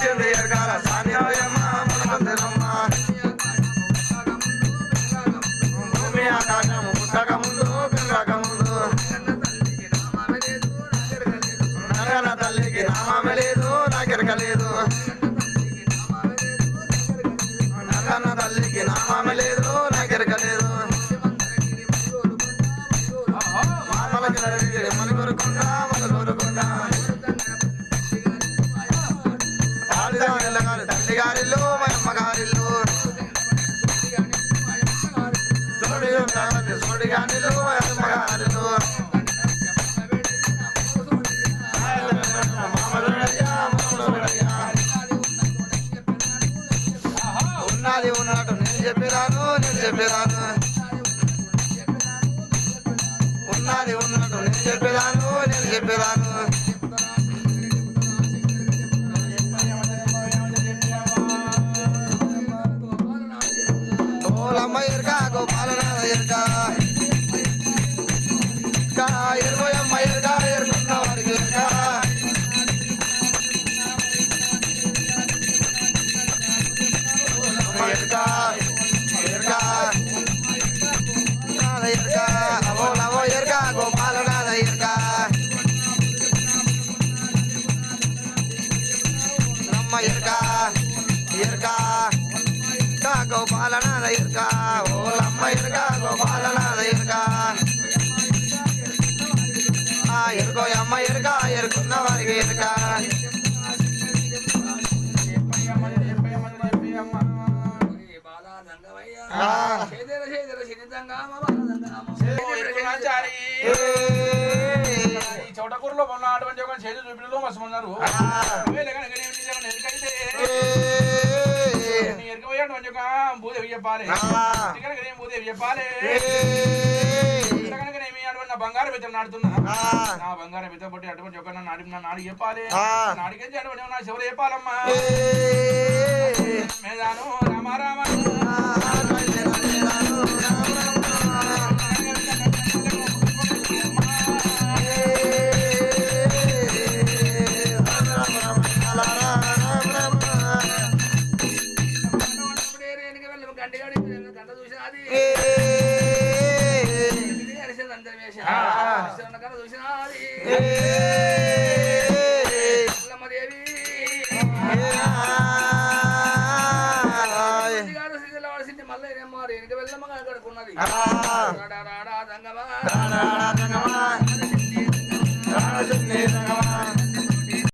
వచ్చింది భూమి లేదు మన మన కొరకుండా ఉన్నది ఉన్నట్టు నేను చెప్పిరాను నేను చెప్పిరాను ఉన్నది ఉన్నట్టు నేను చెప్పిరాను నేను చెప్పిరాను ఓలమ్మ ఎరుక గోపాలనాథ ఎరుక ఎరుక ఎరుక ఇరుక గోపాలనాథ ఇరుక ఓలమ్మ ఇరుక గోపాలనాథ ఇరుక ఆ ఇరుకో అమ్మ ఇరుక ఎరుకున్న వారికి ఇరుక ఆ. చోటకూరులో ఉన్నటువంటి ఒక చేతి చూపిలో మస్తు ఉన్నారు. ఎరకపోయాడు ఒక భూదేవి చెప్పాలి. కనుక భూదేవి చెప్పాలి నా బంగారు బిడ్డలు నాడుతున్నా. నా బంగారు బిడ్డ బట్టి అటువంటి ఒక నాడి నా నాడి చెప్పాలి ఆ. నాడికి అటువంటి నా శివులు చెప్పాలమ్మా ఏ. మేదాను గంట చూసిన అది అరిసేది అందరి వేసిన గంట చూసిన రాడా రాడా దంగమా రాడా దంగమా